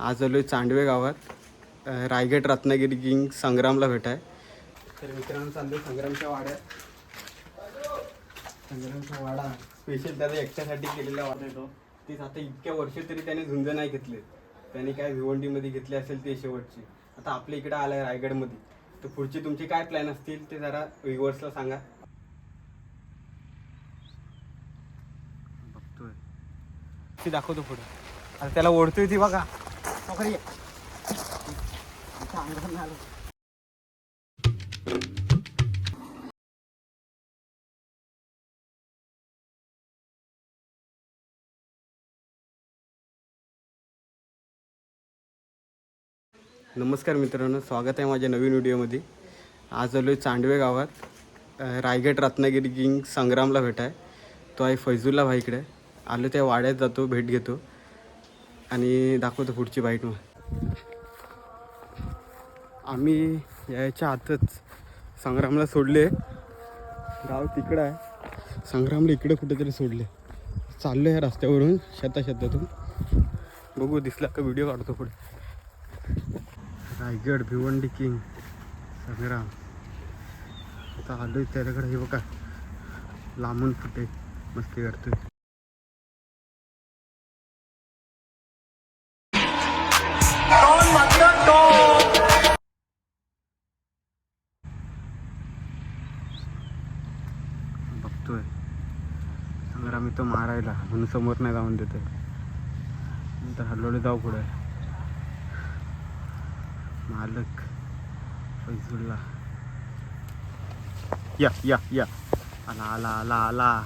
आज आलो आहे चांडवे गावात. रायगड रत्नागिरी किंग संग्रामला भेटाय तर मित्रांनो चाललो संग्रामच्या वाड्यात. संग्रामचा वाडा. स्पेशल त्याचा एकट्यासाठी केलेला वाडा येतो तेच आता इतक्या वर्ष तरी त्याने झुंज नाही घेतले. त्याने काय भिवंडीमध्ये घेतले असेल ते शेवटची. आता आपल्या इकडे आहे रायगडमध्ये. तर पुढचे तुमचे काय प्लॅन असतील ते जरा व्हिवर्सला सांगा. बघतोय. ती दाखवतो पुढे. आता त्याला ओढतोय ती बघा. नमस्कार मित्रांनो स्वागत आहे माझ्या नवीन व्हिडिओमध्ये. आज आलो आहे चांडवे गावात. रायगड रत्नागिरी किंग संग्रामला भेटाय तो आहे फैजुल्ला भाईकडे आलो त्या वाड्यात जातो भेट घेतो. आणि दाखवतो पुढची बाईट मग. आम्ही यायच्या आतच संग्रामला सोडले. गाव तिकडं आहे. संग्रामला इकडे कुठेतरी सोडले. चाललो आहे रस्त्यावरून शेता शेतातून बघू दिसला का व्हिडिओ काढतो पुढे. रायगड भिवंडी किंग संग्राम. आता आलो त्याच्याकडे हे बघा. लांबून फुटे मस्ती करतोय. आम्ही तो मारायला म्हणून समोर नाही जाऊन देत. नंतर हल्लोडे जाऊ पुढे. मालक फैजुल्ला. या या या. आला आला आला आला.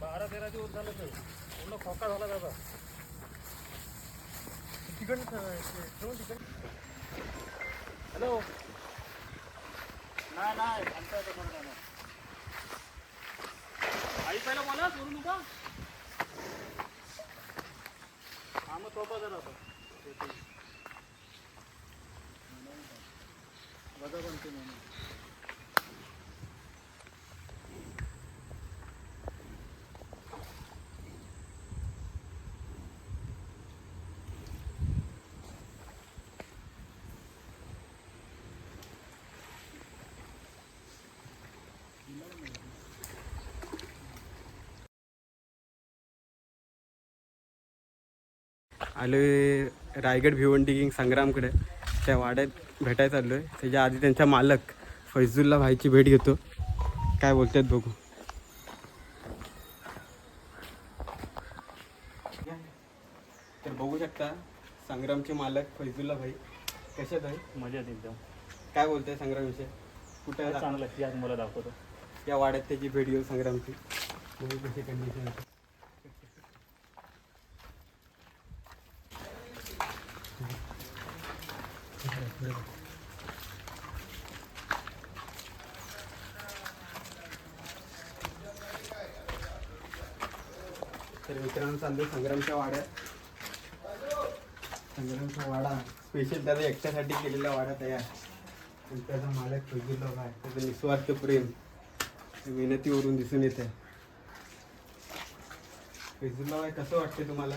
बारा तेरा दिवस झालं तर. पूर्ण खोका झाला त्याचा. हॅलो. नाही नाही सांगता येतं मला नाही. आई पहिला मला करू नका हा मग सोपा जरा आता. बघा पण ते म्हणून आलोय रायगड भिवंडी किंग संग्रामकडे. त्या वाड्यात भेटायला चाललोय. त्याच्या आधी त्यांचा मालक फैजुल्ला भाईची भेट घेतो. काय बोलतात बघू. तर बघू शकता संग्रामचे मालक फैजुल्ला भाई कशात आहे? मजेत एकदम. काय बोलताय संग्राम विषय कुठे आहे? चांगलं आहे, या मला दाखवतो. या वाड्यात त्याची भेट घेऊ संग्रामची. बघू कशी कंडिशन तर मित्रांनो चाललो संग्रामच्या वाड्यात. संग्रामचा वाडा स्पेशल त्याचा एकट्यासाठी केलेला वाडा तयार. त्याचा मालक फ्रिजुलाभ आहे त्याचं निस्वार्थ प्रेम मेहनतीवरून दिसून येत आहे फैजुल्ला आहे कसं वाटते तुम्हाला?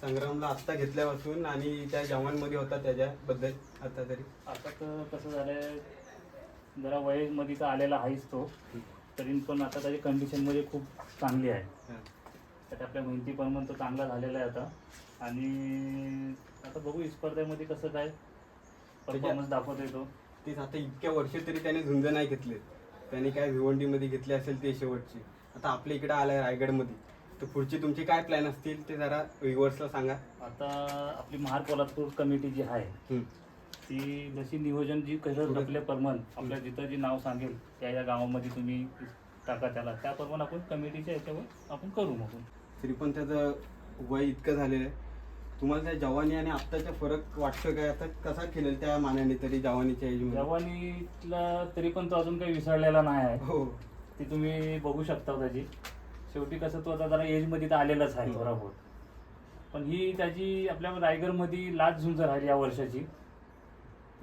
संग्रामला आत्ता घेतल्यापासून आणि त्या जवानमध्ये होता त्याच्याबद्दल आता तरी. आता तर कसं झालंय जरा वयमध्ये तर आलेला आहेच तो तरी पण आता त्याची कंडिशनमध्ये खूप चांगली आहे. त्यात आपल्या मेहनती पण तो चांगला झालेला आहे आता. आणि आता बघू स्पर्धेमध्ये कसं काय परफॉर्मन्स दाखवत येतो तेच आता इतक्या वर्ष तरी त्याने झुंज नाही घेतले. त्याने काय भिवंडीमध्ये घेतले असेल ते शेवटची. आता आपल्या इकडे आलाय रायगडमध्ये. तर पुढची तुमची काय प्लॅन असतील ते जरा व्ह्युअर्सला सांगा. आता आपली महार पोलादपूर कमिटी जी आहे. ती जशी नियोजन जी कसं आपल्या प्रमाण आपल्या जिथं जी नाव सांगेल त्या या गावामध्ये तुम्ही टाका त्याला. त्याप्रमाणे आपण कमिटीच्या याच्यावर आपण करू मग. तरी पण त्याचं वय इतकं झालेलं आहे. तुम्हाला त्या जवानी आणि आत्ताचा फरक वाटतो काय? आता कसा खेळेल त्या मानाने तरी जवानीच्या एजमध्ये जवानीतला तरी पण तो अजून काही विसरलेला नाही आहे. हो. ती तुम्ही बघू शकता त्याची. शेवटी कसं तो आता जरा एजमध्ये तर आलेलाच आहे. बरोबर पण ही त्याची आपल्या रायगडमध्ये लाच झुंज राहिली या वर्षाची.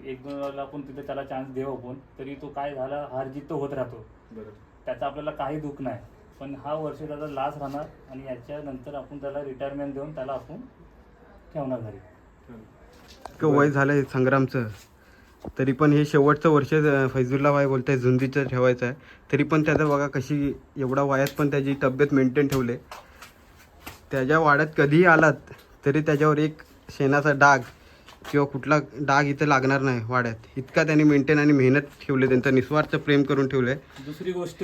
एक दोन वेळेला आपण तिथे त्याला चान्स देऊ आपण. तरी तो काय झाला हार जीत तो होत राहतो. बरोबर. त्याचं आपल्याला काही दुःख नाही. पण हा वर्ष त्याचा लाच राहणार आणि याच्यानंतर आपण त्याला रिटायरमेंट देऊन त्याला आपण ठेवणार घरी. वय झालंय संग्रामचं. तरी पण हे शेवटचं वर्ष अं, फैजुल्ला भाई बोलताय झुंजीचं ठेवायचं आहे. तरी पण त्याचं बघा कशी एवढा वयात पण त्याची तब्येत मेंटेन ठेवले. त्याच्या वाड्यात कधीही आलात तरी त्याच्यावर एक शेणाचा डाग किंवा कुठला डाग इथं लागणार नाही वाड्यात. इतका त्यांनी मेंटेन आणि मेहनत ठेवले त्यांचं निस्वार्थ प्रेम करून ठेवले दुसरी गोष्ट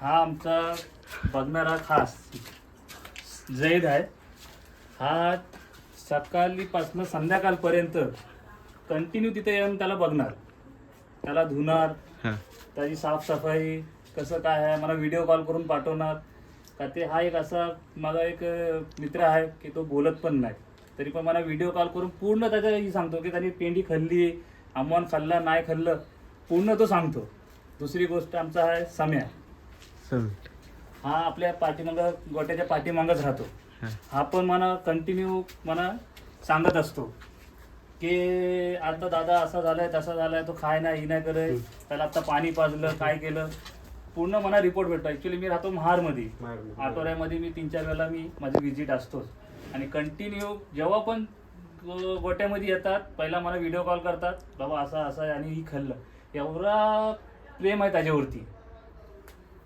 हा आमचा बघणारा खास जैद आहे. हा सकाळीपासनं संध्याकाळपर्यंत कंटिन्यू तिथे येऊन त्याला बघणार. त्याला धुणार. हां. त्याची साफसफाई कसं काय आहे मला व्हिडिओ कॉल करून पाठवणार. का ते हा एक असा माझा एक अं, मित्र आहे की तो बोलत पण नाही. तरी पण मला व्हिडिओ कॉल करून पूर्ण त्याच्या ही सांगतो की त्यांनी पेंडी खाल्ली आम्हाला खाल्लं नाही खाल्लं पूर्ण तो सांगतो. दुसरी गोष्ट आमचा आहे सम्या. चल हा आपल्या पाठीमाग गोट्याच्या पाठीमागच राहतो. हा. पण मला कंटिन्यू मला सांगत असतो. की आता दादा असा झालाय तसा झालाय तो खाय नाही ही नाही करे त्याला आता पाणी पाजलं काय केलं? पूर्ण मला रिपोर्ट भेटतो. ऍक्च्युली मी राहतो महारमध्ये आठवड्यामध्ये मी तीन चार वेळेला मी माझी व्हिजिट असतोच. आणि कंटिन्यू जेव्हा पण गोट्यामध्ये येतात पहिला मला व्हिडिओ कॉल करतात बाबा असं असं आहे आणि ही खाल्लं. एवढा प्रेम आहे त्याच्यावरती.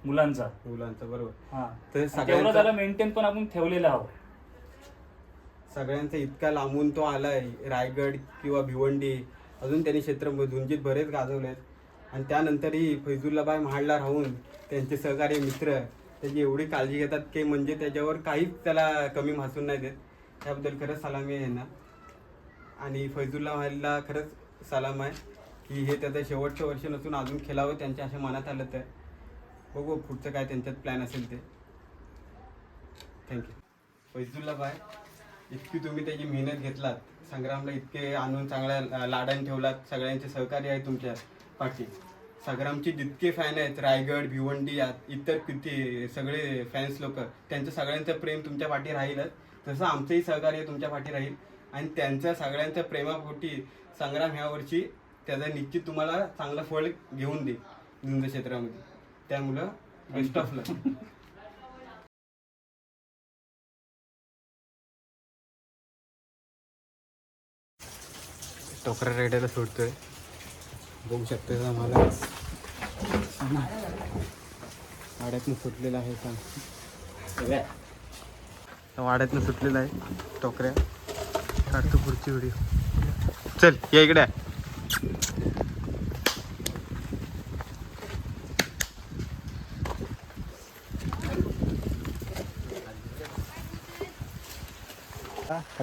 मुलांचा. मुलांचं बरोबर. हा. तेवढं त्याला मेंटेन पण आपण ठेवलेलं आहोत. सगळ्यांचा इतका लांबून तो आलाय रायगड किंवा भिवंडी अजून त्यांनी क्षेत्र झुंजीत बरेच गाजवलेत. आणि त्यानंतरही फैजुल्लाबाई महाडला राहून त्यांचे सहकारी मित्र त्याची एवढी काळजी घेतात की म्हणजे त्याच्यावर काहीच त्याला कमी भासून नाही देत. त्याबद्दल खरंच सलाम आहे यांना. आणि फैजुल्ला महाडला खरंच सलाम आहे की हे त्याचं शेवटचं वर्ष नसून अजून खेळावं त्यांच्या अशा मनात आलं तर. बघू पुढचं काय त्यांच्यात प्लॅन असेल ते. थँक्यू फैजुल्ला बाय इतकी तुम्ही त्याची मेहनत घेतलात संग्रामला इतके आणून चांगल्या लाडान लाडाने ठेवलात सगळ्यांचे सहकार्य आहे तुमच्या पाठी. संग्रामचे जितके फॅन आहेत रायगड भिवंडी इतर किती सगळे फॅन्स लोक त्यांचं सगळ्यांचं प्रेम तुमच्या पाठी राहीलच. तसं आमचंही सहकार्य तुमच्या पाठी राहील. आणि त्यांच्या सगळ्यांच्या प्रेमापोटी संग्राम ह्या वर्षी निश्चित तुम्हाला चांगलं फळ घेऊन देईल धुंद क्षेत्रामध्ये त्यामुळं बेस्ट ऑफ लक टोकरा रेड्याला सोडतोय. बघू शकतोय आम्हाला? वाड्यातनं सुटलेला आहे सांग वाड्यातनं सुटलेला आहे टोकऱ्या. काढतो पुढची व्हिडिओ चल या इकडे.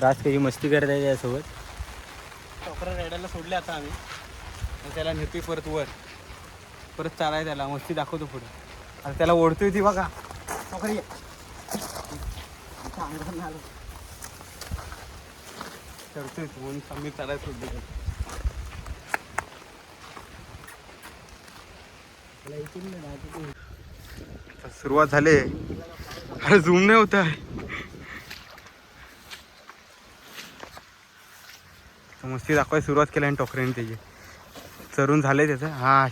राज काही मस्ती करता आहे यासोबत सोडले आता आम्ही. आणि त्याला नेतोय परत वर. परत चालाय त्याला. मस्ती दाखवतो पुढे. आता त्याला ओढतोय ती बघा. टोकरी ये. आता चढतोय म्हणून आम्ही चालायला सोडले त्याला. आता सुरुवात झाली अरे झूम नाही होत आहे. मस्ती दाखवायला सुरुवात केली आणि टोकऱ्याने त्याची. चरून झालंय त्याचं. हा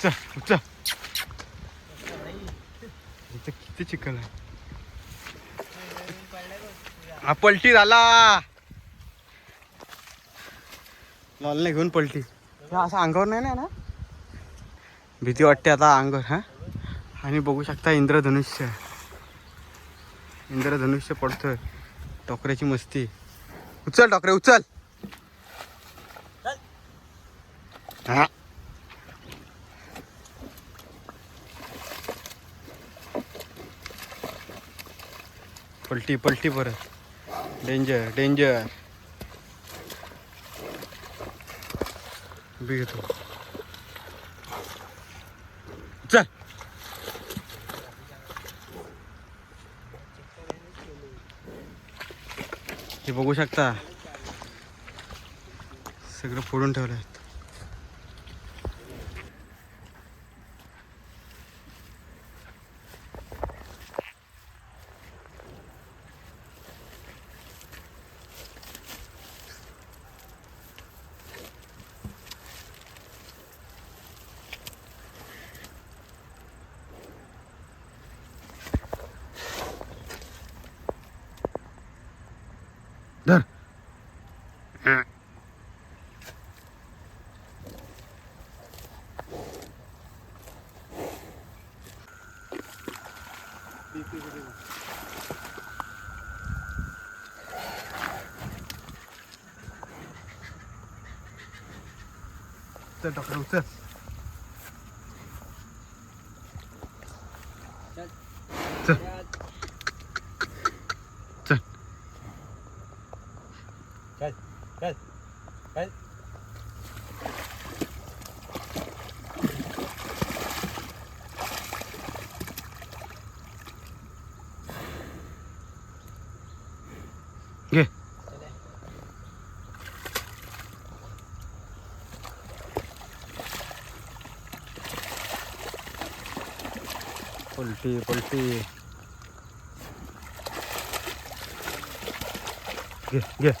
चल किती चिकन आहे? हा पलटी झाला. लॉलने घेऊन पलटी. असं अंगावर नाही ना भीती वाटते आता अंगर हा? आणि बघू शकता इंद्रधनुष्य. इंद्रधनुष्य पडतोय. टोकऱ्याची मस्ती. उचल टोकरे उचल! हा. पलटी पलटी परत. Danger danger. बी घेतो. चल. हे बघू शकता. सगळं फोडून ठेवलं आहे धर चल डॉक्टर उचल चल चल पलटी पलटी. घे घे.